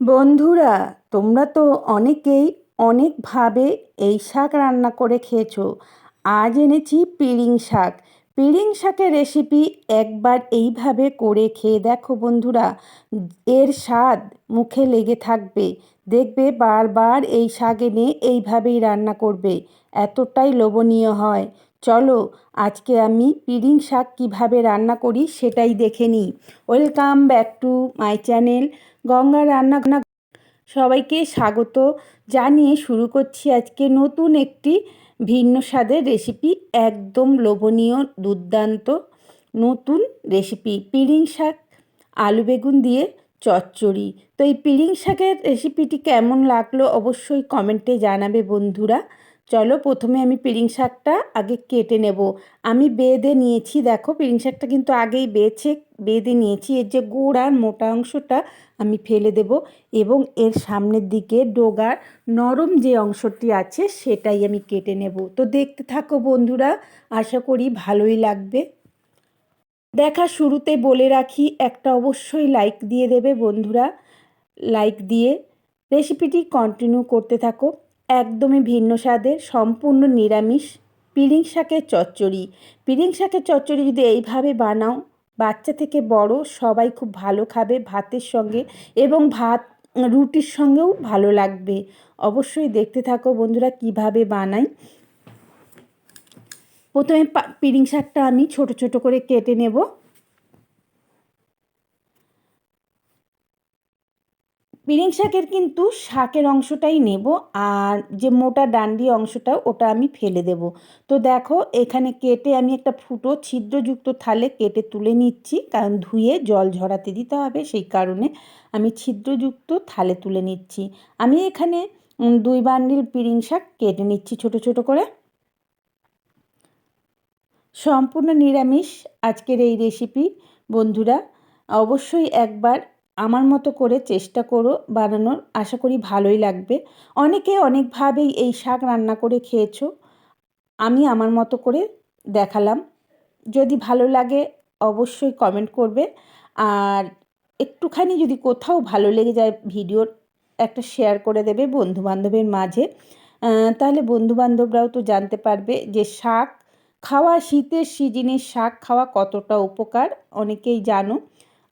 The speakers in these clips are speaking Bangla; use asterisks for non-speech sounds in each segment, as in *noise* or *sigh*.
বন্ধুরা, তোমরা তো অনেকেই অনেকভাবে এই শাক রান্না করে খেয়েছো। আজ এনেছি পিড়িং শাক। পিড়িং শাকের রেসিপি একবার এইভাবে করে খেয়ে দেখো বন্ধুরা। এর স্বাদ মুখে লেগে থাকবে। দেখবে বারবার এই শাক এনে এইভাবেই রান্না করবে। এতটাই লোভনীয় হয়। চলো, আজকে আমি পিড়িং শাক কীভাবে রান্না করি সেটাই দেখে নিই। Welcome back to my channel. Ganga Ranna সবাইকে স্বাগত। জানিয়ে শুরু করছি আজকে নতুন একটি ভিন্ন স্বাদের রেসিপি একদম লোভনীয়, দুর্দান্ত নতুন রেসিপি পিড়িং শাক, আলু বেগুন দিয়ে চচ্চড়ি। তো এই পিড়িং শাকের রেসিপিটি কেমন লাগল অবশ্যই কমেন্টে জানাবে বন্ধুরা। চলো প্রথমে আমি পিড়িং শাকটা আগে কেটে নেব। আমি বেঁধে নিয়েছি, দেখো পিড়িং শাকটা কিন্তু আগেই বেছে, বেঁধে নিয়েছি। এর যে গোড়ার মোটা অংশটা আমি ফেলে দেব এবং এর সামনের দিকে ডোগার নরম যে অংশটি আছে সেটাই আমি কেটে নেব। তো দেখতে থাকো বন্ধুরা, আশা করি ভালোই লাগবে। দেখা শুরুতে বলে রাখি, একটা অবশ্যই লাইক দিয়ে দেবে বন্ধুরা। লাইক দিয়ে রেসিপিটি কন্টিনিউ করতে থাকো। একদমই ভিন্ন স্বাদের, সম্পূর্ণ নিরামিষ। পিরিং শাকের চচ্চড়ি। পিরিং শাকের চচ্চড়ি যদি এইভাবে বানাও, বাচ্চা থেকে বড় সবাই খুব ভালো খাবে ভাতের সঙ্গে এবং ভাত, রুটির সঙ্গেও ভালো লাগবে। অবশ্যই দেখতে থাকো বন্ধুরা কীভাবে বানাই। প্রথমে পিরিং শাকটা আমি ছোট ছোট করে কেটে নেব। পিরিং শাকের কিন্তু শাকের অংশটাই নেব আর যে মোটা ডান্ডি অংশটা ওটা আমি ফেলে দেব। তো দেখো এখানে কেটে আমি একটা ফুটো ছিদ্রযুক্ত থালে কেটে তুলে নিচ্ছি কারণ ধুয়ে জল ঝরাতে দিতে হবে সেই কারণে আমি ছিদ্রযুক্ত থালে তুলে নিচ্ছি। আমি এখানে দুই বান্ডিল পিরিং শাক কেটে নিচ্ছি ছোট ছোট করে। সম্পূর্ণ নিরামিষ আজকের এই রেসিপি বন্ধুরা। অবশ্যই একবার আমার মতো করে চেষ্টা করো বানানোর। আশা করি ভালোই লাগবে। অনেকে অনেকভাবেই এই শাক রান্না করে খেয়েছো। আমি আমার মতো করে দেখালাম। যদি ভালো লাগে অবশ্যই কমেন্ট করবে। আর একটুখানি যদি কোথাও ভালো লেগে যায় ভিডিওর একটা শেয়ার করে দেবে বন্ধুবান্ধবের মাঝে। তাহলে বন্ধুবান্ধবরাও তো জানতে পারবে যে শাক খাওয়া শীতের সিজনের শাক খাওয়া কতটা উপকার, অনেকেই জানো।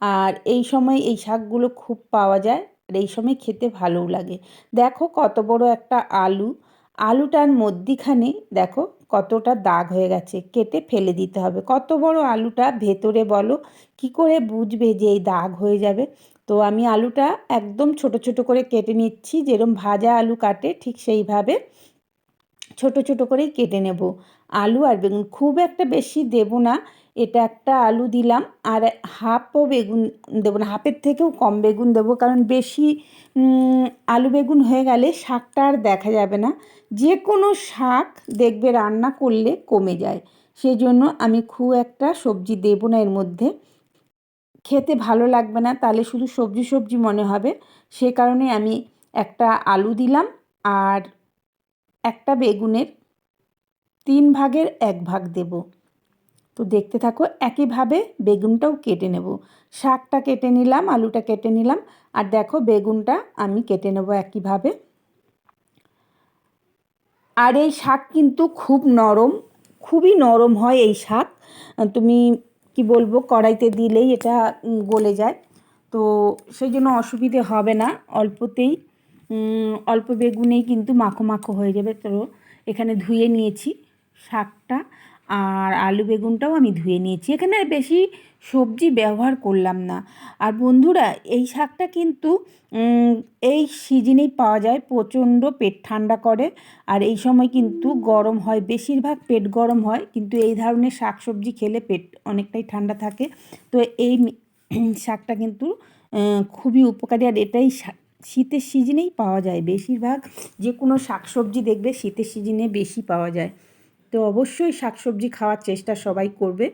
আর এই সময় এই শাকগুলো খুব পাওয়া যায় আর এই সময় খেতে ভালোও লাগে। দেখো কত বড় একটা আলু। আলুটার মধ্যিখানে দেখো কতটা দাগ হয়ে গেছে, কেটে ফেলে দিতে হবে। কত বড় আলুটা ভেতরে বলো, কি করে বুঝবে যে এই দাগ হয়ে যাবে? তো আমি আলুটা একদম ছোট ছোট করে কেটে নিচ্ছি যেরকম ভাজা আলু কাটে ঠিক সেইভাবে ছোট ছোট করেই কেটে নেব। আলু আর বেগুন খুব একটা বেশি দেব না এটা একটা আলু দিলাম আর হাফও বেগুন দেবো না, হাফের থেকেও কম বেগুন দেবো কারণ বেশি আলু বেগুন হয়ে গেলে শাকটা আর দেখা যাবে না। যে কোনো শাক দেখবে রান্না করলে কমে যায়। সেই জন্য আমি খুব একটা সবজি দেবো না এর মধ্যে। খেতে ভালো লাগবে না, তাহলে শুধু সবজি সবজি মনে হবে। সে কারণে আমি একটা আলু দিলাম আর একটা বেগুনের তিন ভাগের এক ভাগ দেব। তো দেখতে থাকো, একইভাবে বেগুনটাও কেটে নেব। শাকটা কেটে নিলাম, আলুটা কেটে নিলাম, আর দেখো বেগুনটা আমি কেটে নেব একইভাবে। আর এই শাক কিন্তু খুব নরম, খুবই নরম হয় এই শাক। তুমি কি বলব, কড়াইতে দিলেই এটা গলে যায়। তো সেই জন্য অসুবিধে হবে না, অল্পতেই অল্প বেগুনেই কিন্তু মাখো মাখো হয়ে যাবে। তো এখানে ধুয়ে নিয়েছি শাকটা। আর আলু বেগুনটাও আমি ধুয়ে নিয়েছি। এখানে আর বেশি সবজি ব্যবহার করলাম না। আর বন্ধুরা, এই শাকটা কিন্তু এই সিজনেই পাওয়া যায়, প্রচণ্ড পেট ঠান্ডা করে। আর এই সময় কিন্তু গরম হয়, বেশিরভাগ পেট গরম হয়, কিন্তু এই ধরনের শাক সবজি খেলে পেট অনেকটাই ঠান্ডা থাকে। তো এই *clears throat* শাকটা কিন্তু খুবই উপকারী। আর এটাই শীতের সিজনেই পাওয়া যায়। বেশিরভাগ যে কোনো শাকসবজি দেখবে শীতের সিজনে বেশি পাওয়া যায়। তো অবশ্যই শাকসবজি খাওয়ার চেষ্টা সবাই করবে।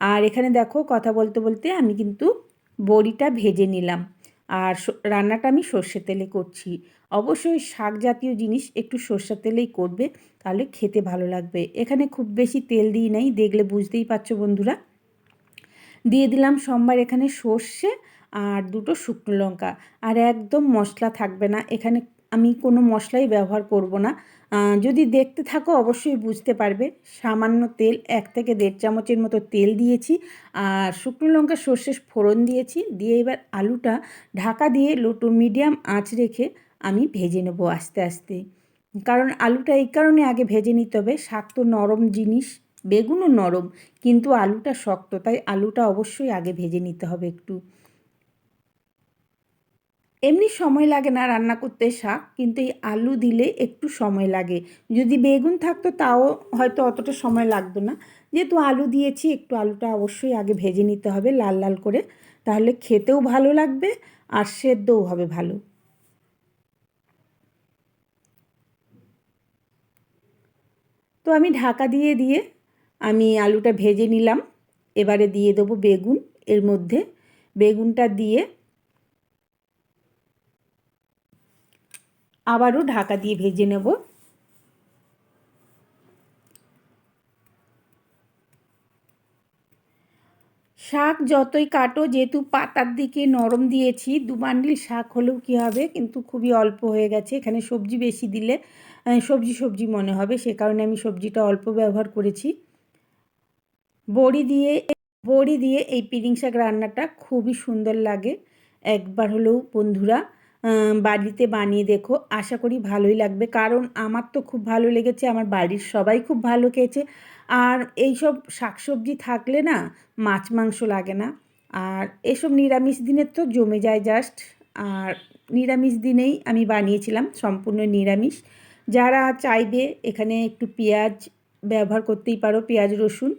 আর এখানে দেখো কথা বলতে বলতে আমি কিন্তু বড়িটা ভেজে নিলাম। আর রান্নাটা আমি সর্ষে তেলে করছি। অবশ্যই শাক জাতীয় জিনিস একটু সর্ষের তেলেই করবে, তাহলে খেতে ভালো লাগবে। এখানে খুব বেশি তেল দিই নাই, দেখলে বুঝতেই পারছ বন্ধুরা। দিয়ে দিলাম সোমবার এখানে সর্ষে আর দুটো শুকনো লঙ্কা। আর একদম মশলা থাকবে না। এখানে আমি কোনো মশলাই ব্যবহার করব না। যদি দেখতে থাকো অবশ্যই বুঝতে পারবে। সামান্য তেল, এক থেকে দেড় চামচের মতো তেল দিয়েছি আর শুকনো লঙ্কা, সর্ষের ফোড়ন দিয়েছি। দিয়ে এবার আলুটা ঢাকা দিয়ে লো টু মিডিয়াম আঁচ রেখে আমি ভেজে নেব আস্তে আস্তে। কারণ আলুটা এই কারণে আগে ভেজে নিতে হবে। শাক তো নরম জিনিস, বেগুনও নরম, কিন্তু আলুটা শক্ত, তাই আলুটা অবশ্যই আগে ভেজে নিতে হবে একটু। এমনি সময় লাগে না রান্না করতে শাক, কিন্তু এই আলু দিলে একটু সময় লাগে। যদি বেগুন থাকতো তাও হয়তো অতটা সময় লাগতো না। যেহেতু আলু দিয়েছি, একটু আলুটা অবশ্যই আগে ভেজে নিতে হবে লাল লাল করে। তাহলে খেতেও ভালো লাগবে আর সেদ্ধও হবে ভালো। তো আমি ঢাকা দিয়ে দিয়ে আমি আলুটা ভেজে নিলাম। এবারে দিয়ে দেবো বেগুন, এর মধ্যে। বেগুনটা দিয়ে আবারও ঢাকা দিয়ে ভেজে নেব। শাক যতই কাটো, যেহেতু পাতার দিকে নরম দিয়েছি, দু বান্ডিল শাক হলেও কী হবে? কিন্তু খুবই অল্প হয়ে গেছে। এখানে সবজি বেশি দিলে সবজি সবজি মনে হবে। সে কারণে আমি সবজিটা অল্প ব্যবহার করেছি। বড়ি দিয়ে বড়ি দিয়ে এই পিরিং শাক রান্নাটা খুবই সুন্দর লাগে। একবার হলেও বন্ধুরা বাড়িতে বানিয়ে দেখো। আশা করি ভালোই লাগবে। কারণ আমার তো খুব ভালো লেগেছে, আমার বাড়ির সবাই খুব ভালো খেয়েছে। আর এইসব শাকসবজি থাকলে না, মাছ মাংস লাগে না। আর এসব নিরামিষ দিনের তো জমে যায় জাস্ট আর নিরামিষ দিনেই আমি বানিয়েছিলাম, সম্পূর্ণ নিরামিষ। যারা চাইবে এখানে একটু পেঁয়াজ ব্যবহার করতেই পারো, পেঁয়াজ, রসুন।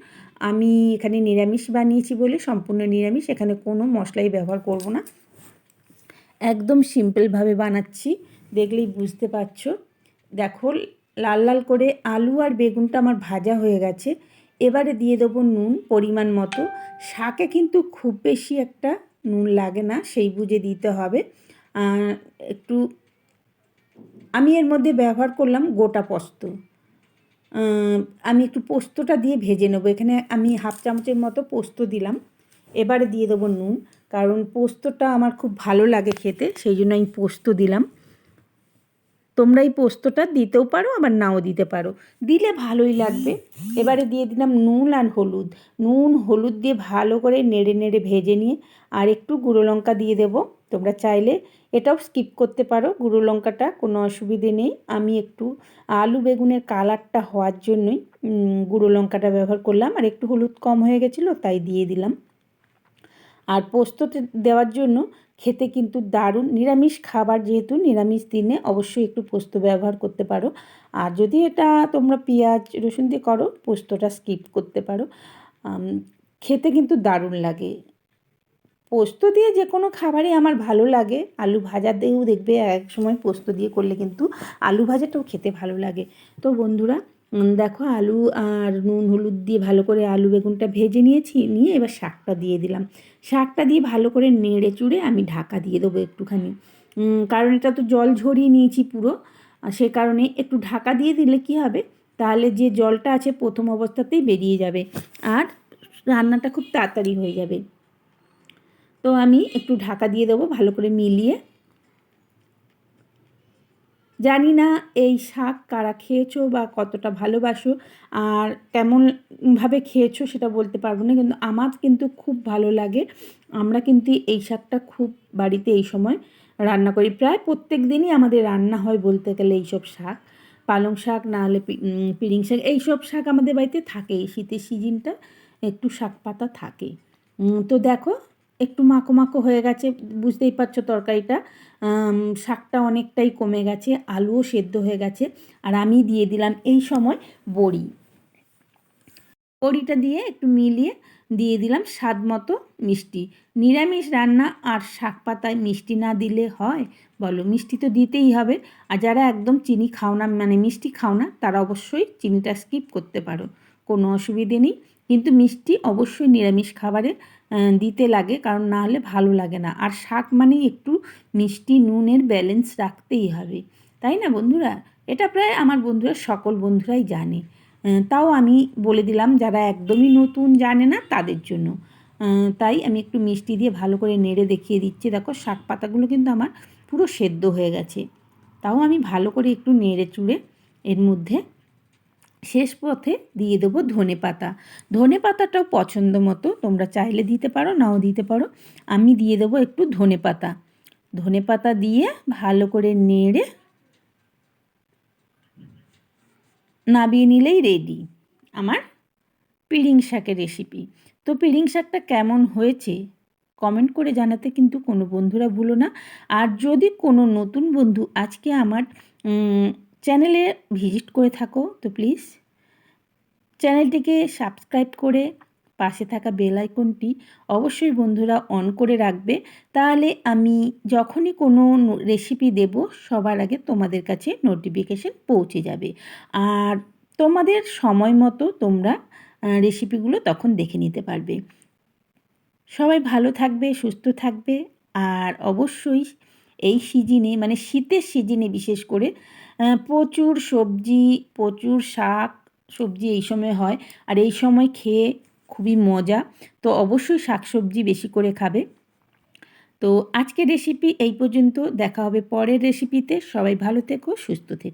আমি এখানে নিরামিষ বানিয়েছি বলে, সম্পূর্ণ নিরামিষ। এখানে কোনো মশলাই ব্যবহার করব না। একদম সিম্পলভাবে বানাচ্ছি। দেখলেই বুঝতে পারছ। দেখো, লাল লাল করে আলু আর বেগুনটা আমার ভাজা হয়ে গেছে। এবারে দিয়ে দেবো নুন পরিমাণ মতো। শাকে কিন্তু খুব বেশি একটা নুন লাগে না, সেই বুঝে দিতে হবে। একটু, আমি এর মধ্যে ব্যবহার করলাম গোটা পোস্ত। আমি একটু পোস্তটা দিয়ে ভেজে নেব। এখানে আমি হাফ চামচের মতো পোস্ত দিলাম। এবারে দিয়ে দেবো নুন। কারণ পোস্তটা আমার খুব ভালো লাগে খেতে, সেই জন্য আমি পোস্ত দিলাম। তোমরা এই পোস্তটা দিতেও পারো, আবার নাও দিতে পারো। দিলে ভালোই লাগবে। এবারে দিয়ে দিলাম নুন আর হলুদ। নুন, হলুদ দিয়ে ভালো করে নেড়ে নেড়ে ভেজে নিয়ে আর একটু গুঁড়ো লঙ্কা দিয়ে দেবো। তোমরা চাইলে এটাও স্কিপ করতে পারো, গুঁড়ো লঙ্কাটা কোনো অসুবিধে নেই। আমি একটু আলু বেগুনের কালারটা হওয়ার জন্যই গুঁড়ো লঙ্কাটা ব্যবহার করলাম। আর একটু হলুদ কম হয়ে গেছিল, তাই দিয়ে দিলাম। আর পোস্ততে দেওয়ার জন্য খেতে কিন্তু দারুণ নিরামিষ খাবার যেহেতু নিরামিষ দিনে অবশ্যই একটু পোস্ত ব্যবহার করতে পারো। আর যদি এটা তোমরা পেঁয়াজ, রসুন দিয়ে করো, পোস্তটা স্কিপ করতে পারো। খেতে কিন্তু দারুণ লাগে। পোস্ত দিয়ে যে কোনো খাবারই আমার ভালো লাগে। আলু ভাজা দিয়েও দেখবে এক সময় পোস্ত দিয়ে করলে কিন্তু আলু ভাজাটাও খেতে ভালো লাগে। তো বন্ধুরা দেখো আলু আর নুন, হলুদ দিয়ে ভালো করে আলু বেগুনটা ভেজে নিয়েছি, নিয়ে এবার শাকটা দিয়ে দিলাম। শাকটা দিয়ে ভালো করে নেড়ে চুড়ে আমি ঢাকা দিয়ে দেবো একটুখানি। কারণ এটা তো জল ঝরিয়ে নিয়েছি পুরো। সে কারণে একটু ঢাকা দিয়ে দিলে কি হবে? তাহলে যে জলটা আছে প্রথম অবস্থাতেই বেরিয়ে যাবে। আর রান্নাটা খুব তাড়াতাড়ি হয়ে যাবে। তো আমি একটু ঢাকা দিয়ে দেবো ভালো করে মিলিয়ে। জানি না এই শাক কারা খেয়েছো বা কতটা ভালোবাসো আর কেমনভাবে খেয়েছো সেটা বলতে পারব না, কিন্তু আমার কিন্তু খুব ভালো লাগে। আমরা কিন্তু এই শাকটা খুব বাড়িতে এই সময় রান্না করি। প্রায় প্রত্যেক দিনই আমাদের রান্না হয় বলতে গেলে এইসব শাক। পালং শাক না হলে পিরিং শাক, এইসব শাক আমাদের বাড়িতে থাকে শীতের সিজনটা একটু শাক পাতা থাকে। তো দেখো একটু মাখো মাখো হয়ে গেছে, বুঝতেই পারছ তরকারিটা। শাকটা অনেকটাই কমে গেছে, আলুও সেদ্ধ হয়ে গেছে, আর আমি দিয়ে দিলাম এই সময় বড়ি। বড়িটা দিয়ে একটু মিলিয়ে দিয়ে দিলাম স্বাদ মতো মিষ্টি। নিরামিষ রান্না আর শাক পাতায় মিষ্টি না দিলে হয়? বলো, মিষ্টি তো দিতেই হবে। আর যারা একদম চিনি খাও না মানে মিষ্টি খাও না, তারা অবশ্যই চিনিটা স্কিপ করতে পারো। কোনো অসুবিধে নেই। কিন্তু মিষ্টি অবশ্যই নিরামিষ খাবারে দিতে লাগে, কারণ না হলে ভালো লাগে না। আর শাক মানে একটু মিষ্টি নুনের ব্যালেন্স রাখতেই হবে। তাই না বন্ধুরা? এটা প্রায় আমার বন্ধুরা, সকল বন্ধুরাই জানে। তাও আমি বলে দিলাম, যারা একদমই নতুন জানে না, তাদের জন্য। তাই আমি একটু মিষ্টি দিয়ে ভালো করে নেড়ে দেখিয়ে দিচ্ছি। দেখো, শাক পাতাগুলো কিন্তু আমার পুরো সেদ্ধ হয়ে গেছে। তাও আমি ভালো করে একটু নেড়ে চুড়ে এর মধ্যে শেষ পথে দিয়ে দেবো ধনে পাতা। ধনে পাতাটাও পছন্দ মতো, তোমরা চাইলে দিতে পারো, নাও দিতে পারো। আমি দিয়ে দেবো একটু ধনে পাতা। ধনে পাতা দিয়ে ভালো করে নেড়ে নাবিয়ে নিলেই রেডি আমার পিড়িং শাকের রেসিপি তো পিড়িং শাকটা কেমন হয়েছে? কমেন্ট করে জানাতে কিন্তু কোনো বন্ধুরা ভুলো না। আর যদি কোনো নতুন বন্ধু আজকে আমার চ্যানেলে ভিজিট করে থাকো তো প্লিজ। চ্যানেলটিকে সাবস্ক্রাইব করে পাশে থাকা বেল আইকনটি অবশ্যই বন্ধুরা অন করে রাখবে। তাহলে আমি যখনই কোনো রেসিপি দেব, সবার আগে তোমাদের কাছে নোটিফিকেশন পৌঁছে যাবে। আর তোমাদের সময় মতো তোমরা রেসিপিগুলো তখন দেখে নিতে পারবে। সবাই ভালো থাকবে, সুস্থ থাকবে, আর অবশ্যই এই সিজনে মানে শীতের সিজনে বিশেষ করে প্রচুর সবজি, প্রচুর শাক, সবজি এই সময় হয়। আর এই সময় খেয়ে খুবই মজা। তো অবশ্যই শাক সবজি বেশি করে খাবে। তো আজকের রেসিপি এই পর্যন্ত। দেখা হবে পরের রেসিপিতে সবাই ভালো থেকো, সুস্থ থেকো।